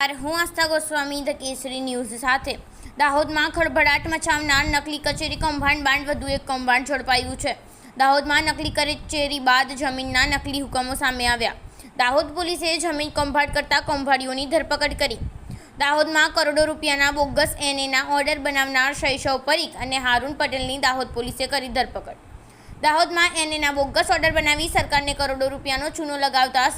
હું આસ્થા Goswami the Kesari news સાથે. દાહોદમાં ખળભળાટ મચાવનાર નકલી કચેરી કૌભાંડ બાંડ વધુ એક કૌભાંડ ઝડપાયું છે. દાહોદમાં નકલી કચેરી બાદ જમીનના નકલી હુકમો સામે આવ્યા. દાહોદ પોલીસે જમીન કૌભાંડ કરતા કૌભાંડીઓની ધરપકડ કરી. દાહોદમાં કરોડો રૂપિયાના બોગસ એનએના ઓર્ડર બનાવનાર શૈશવ પરીખ અને હારૂન પટેલની દાહોદ પોલીસે કરી ધરપકડ. દાહોદમાં એનએના બોગસ ઓર્ડર બનાવી સરકારને કરોડો રૂપિયાનો ચૂનો લગાવતા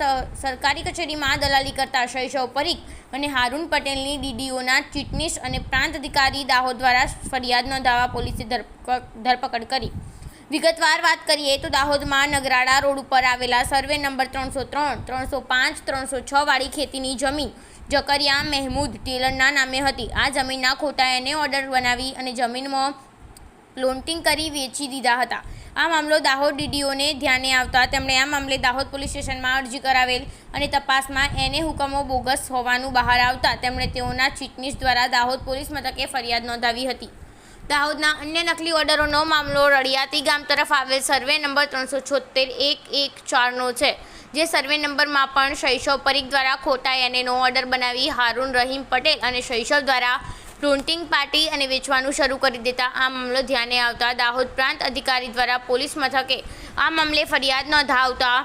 સરકારી કચેરીમાં દલાલી કરતા શૈશવ પરીખ અને હારૂન પટેલની ડીડીઓના ચીટનીસ અને પ્રાંત અધિકારી દાહોદ દ્વારા ફરિયાદ નોંધાવવા પોલીસે ધરપક- ધરપકડ કરી. વિગતવાર વાત કરીએ તો દાહોદમાં નગરાળા રોડ ઉપર આવેલા સર્વે નંબર ત્રણસો ત્રણ, ત્રણસો પાંચ, ત્રણસો છ વાળી ખેતીની જમીન જકરિયા મહેમૂદ ટેલરના નામે હતી. આ જમીનના ખોટા એને ઓર્ડર બનાવી અને જમીનમાં પ્લોન્ટિંગ કરી વેચી દીધા હતા. આ મામલો દાહોદ ડીડીઓને ધ્યાને આવતા તેમણે આ મામલે દાહોદ પોલીસ સ્ટેશનમાં અરજી કરાવેલ અને તપાસમાં એને હુકમો બોગસ હોવાનું બહાર આવતા તેમણે તેઓના ચીટનીસ દ્વારા દાહોદ પોલીસ મથકે ફરિયાદ નોંધાવી હતી. દાહોદના અન્ય નકલી ઓર્ડરોનો મામલો રડિયાતી ગામ તરફ આવેલ સર્વે નંબર ત્રણસો છોતેર એક એક ચારનો છે, જે સર્વે નંબરમાં પણ શૈશવ પરીખ દ્વારા ખોટા એનેનો ઓર્ડર બનાવી હારૂન રહીમ પટેલ અને શૈશવ દ્વારા પ્લોન્ટિંગ પાર્ટી અને વેચવાનું શરૂ કરી દેતા. આ મામલો ધ્યાને આવતા દાહોદ પ્રાંત અધિકારી દ્વારા પોલીસ મથકે આ મામલે ફરિયાદ નોંધાવતા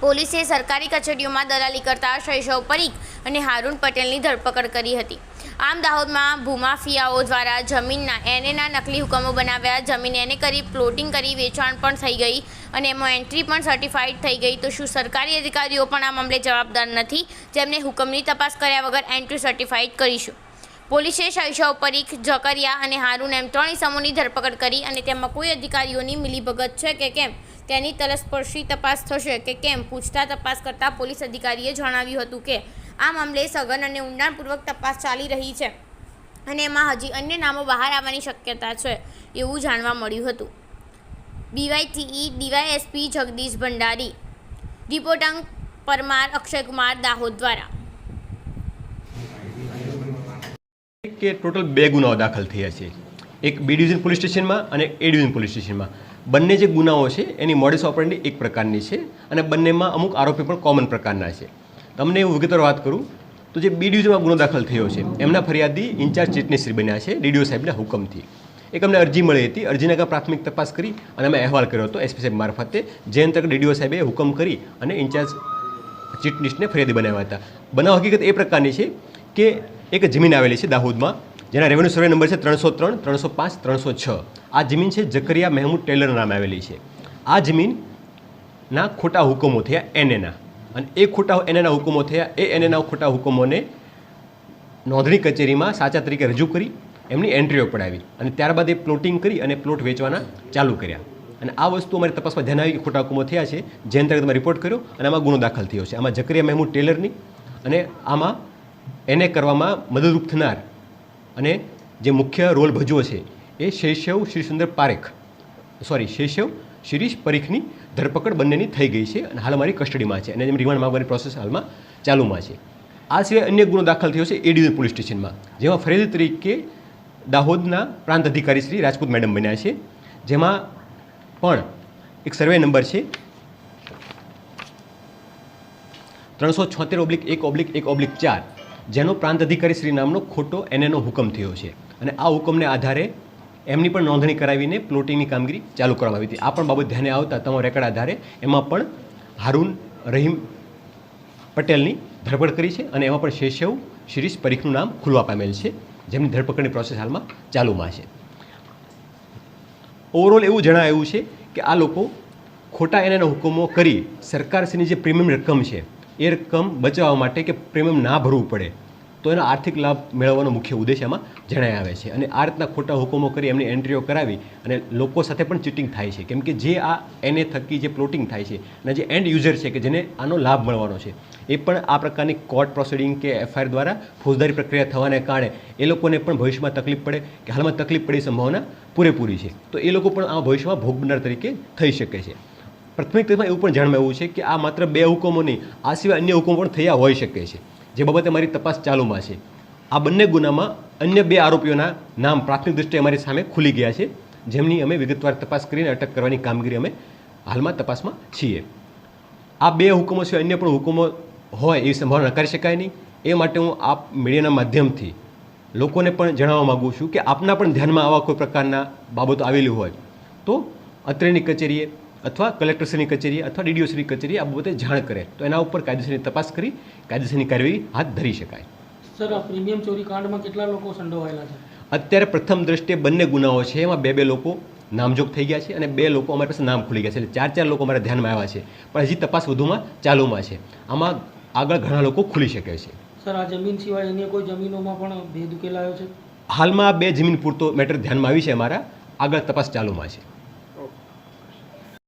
પોલીસે સરકારી કચેરીઓમાં દલાલી કરતા શૈશવ પરીખ અને હારૂન પટેલની ધરપકડ કરી હતી. આમ દાહોદમાં ભૂમાફિયાઓ દ્વારા જમીનના એનેના નકલી હુકમો બનાવ્યા. જમીન એને કરી પ્લોટિંગ કરી વેચાણ પણ થઈ ગઈ અને એમાં એન્ટ્રી પણ સર્ટિફાઈડ થઈ ગઈ. તો શું સરકારી અધિકારીઓ પણ આ મામલે જવાબદાર નથી? જેમને હુકમની તપાસ કર્યા વગર એન્ટ્રી સર્ટિફાઈડ કરીશું. પોલીસે શૈશવ પરીખ જકરિયા અને હારૂન એમ ત્રણ સમૂહની ધરપકડ કરી અને તેમાં કોઈ અધિકારીઓની મિલીભગત છે કે કેમ? તેની તલસ્પર્શી તપાસ થશે કે કેમ? પૂછતા તપાસ કરતા પોલીસ અધિકારીએ જણાવ્યું હતું કે, આ મામલે સઘન અને ઊંડાણપૂર્વક તપાસ ચાલી રહી છે અને એમાં હજી અન્ય નામો બહાર આવવાની શક્યતા છે એવું જાણવા મળ્યું હતું. ડીવાયટીઈ ડીવાયએસપી જગદીશ ભંડારી. રિપોર્ટંગ પરમાર અક્ષય કુમાર દાહોદ દ્વારા. કે ટોટલ બે ગુનાઓ દાખલ થયા છે. એક બી ડિવિઝન પોલીસ સ્ટેશનમાં અને એ ડિવિઝન પોલીસ સ્ટેશનમાં. બંને જે ગુનાઓ છે, એની મોડેસ ઓપરેન્ડી એક પ્રકારની છે અને બંનેમાં અમુક આરોપી પણ કોમન પ્રકારના છે. તમને હું વિગતવાર વાત કરું, તો જે બી ડિવિઝનમાં ગુનો દાખલ થયો છે, એમના ફરિયાદી ઇન્ચાર્જ ચીટનીશ્રી બન્યા છે, ડીડીઓ સાહેબના હુકમથી. એક અમને અરજી મળી હતી અરજીના આગળ પ્રાથમિક તપાસ કરી અને અમે અહેવાલ કર્યો હતો એસપી સાહેબ મારફતે. જે અંતર્ગત ડીડીઓ સાહેબે હુકમ કરી અને ઇન્ચાર્જ ચીટલિસ્ટને ફરિયાદી બનાવ્યા હતા. બનાવ હકીકત એ પ્રકારની છે કે એક જમીન આવેલી છે દાહોદમાં, જેના રેવન્યુ સર્વે નંબર છે ત્રણસો ત્રણ, ત્રણસો પાંચ, ત્રણસો છ. આ જમીન છે જકરિયા મહેમૂદ ટેલર નામે આવેલી છે. આ જમીનના ખોટા હુકમો થયા એનએના. અને એ ખોટા એનએના હુકમો થયા, એ એનએના ખોટા હુકમોને નોંધણી કચેરીમાં સાચા તરીકે રજૂ કરી, એમની એન્ટ્રીઓ પડાવી અને ત્યારબાદ એ પ્લોટિંગ કરી અને પ્લોટ વેચવાના ચાલુ કર્યા. અને આ વસ્તુ અમારી તપાસમાં ધ્યાન આવી, ખોટા હુકમો થયા છે. જે અંતર્ગત અમે રિપોર્ટ કર્યો અને આમાં ગુનો દાખલ થયો છે. આમાં જકરિયા મહેમૂદ ટેલરની અને આમાં એને કરવામાં મદદરૂપ થનાર અને જે મુખ્ય રોલ ભજવો છે, એ શૈશવ શ્રી સુંદર પારેખ સોરી શૈશવ શિરીષ પરીખની ધરપકડ બંનેની થઈ ગઈ છે અને હાલ અમારી કસ્ટડીમાં છે અને એમ રિમાન્ડ માંગવાની પ્રોસેસ હાલમાં ચાલુમાં છે. આ સિવાય અન્ય ગુનો દાખલ થયો છે એ ડિવિઝન પોલીસ સ્ટેશનમાં, જેમાં ફરિયાદી તરીકે દાહોદના પ્રાંત અધિકારી શ્રી રાજપૂત મેડમ બન્યા છે, જેમાં પણ એક સર્વે નંબર છે, ત્રણસો છોતેર ઓબ્લિક એક ઓબ્લિક એક ઓબ્લિક ચાર જેનો પ્રાંત અધિકારી શ્રી નામનો ખોટો એનએનો હુકમ થયો છે. અને આ હુકમને આધારે એમની પણ નોંધણી કરાવીને પ્લોટિંગની કામગીરી ચાલુ કરવામાં આવી હતી. આ પણ બાબત ધ્યાને આવતા તમારા રેકર્ડ આધારે એમાં પણ હારૂન રહીમ પટેલની ધરપકડ કરી છે અને એમાં પણ શેષવ શિરીષ પરીખનું નામ ખુલવા પામેલ છે, જેમની ધરપકડની પ્રોસેસ હાલમાં ચાલુમાં છે. ઓવરઓલ એવું જણાયું છે કે આ લોકો ખોટા એના હુકમો કરી સરકારશ્રીની જે પ્રીમિયમ રકમ છે એ રકમ બચાવવા માટે કે પ્રીમિયમ ના ભરવું પડે, તો એનો આર્થિક લાભ મેળવવાનો મુખ્ય ઉદ્દેશ એમાં જણાઈ આવે છે. અને આ રીતના ખોટા હુકમો કરી એમની એન્ટ્રીઓ કરાવી અને લોકો સાથે પણ ચીટિંગ થાય છે. કેમ કે જે આ એને થકી જે પ્લોટિંગ થાય છે અને જે એન્ડ યુઝર છે કે જેને આનો લાભ મળવાનો છે, એ પણ આ પ્રકારની કોર્ટ પ્રોસિડિંગ કે એફઆઈઆર દ્વારા ફોજદારી પ્રક્રિયા થવાને કારણે એ લોકોને પણ ભવિષ્યમાં તકલીફ પડે કે હાલમાં તકલીફ પડી સંભાવના પૂરેપૂરી છે. તો એ લોકો પણ આ ભવિષ્યમાં ભોગ બનનાર તરીકે થઈ શકે છે. પ્રાથમિક તથ્યમાં એવું પણ જાણવા છે કે આ માત્ર બે હુકમો નહીં, આ સિવાય અન્ય હુકમો પણ થયા હોઈ શકે છે, જે બાબતે મારી તપાસ ચાલુમાં છે. આ બંને ગુનામાં અન્ય બે આરોપીઓના નામ પ્રાથમિક દૃષ્ટિએ અમારી સામે ખુલી ગયા છે, જેમની અમે વિગતવાર તપાસ કરીને અટક કરવાની કામગીરી અમે હાલમાં તપાસમાં છીએ. આ બે હુકમો સિવાય અન્ય પણ હુકમો હોય એવી સંભાવના નકારી શકાય નહીં. એ માટે હું આપ મીડિયાના માધ્યમથી લોકોને પણ જણાવવા માગું છું કે આપના પણ ધ્યાનમાં આવા કોઈ પ્રકારના બાબતો આવેલી હોય, તો અત્રેની કચેરીએ અથવા કલેક્ટરશ્રીની કચેરી અથવા ડીડીઓશ્રી કચેરી આ બાબતે જાણ કરે. તો એના ઉપર કાયદેસરની તપાસ કરી કાયદેસરની કાર્યવાહી હાથ ધરી શકાય. સર આ પ્રીમિયમ ચોરી કાંડમાં કેટલા લોકો સંડોવાયેલા છે? અત્યારે પ્રથમ દ્રષ્ટિએ બંને ગુનાઓ છે એમાં બે બે લોકો નામજોગ થઈ ગયા છે અને બે લોકો અમારી પાસે નામ ખુલી ગયા છે. એટલે ચાર ચાર લોકો અમારા ધ્યાનમાં આવ્યા છે. પણ હજી તપાસ વધુમાં ચાલુમાં છે. આમાં આગળ ઘણા લોકો ખુલી શકે છે. સર આ જમીન સિવાય અન્ય કોઈ જમીનોમાં પણ ભેદ ઉકેલાયો છે? હાલમાં બે જમીન પૂરતો મેટર ધ્યાનમાં આવી છે અમારા. આગળ તપાસ ચાલુમાં છે.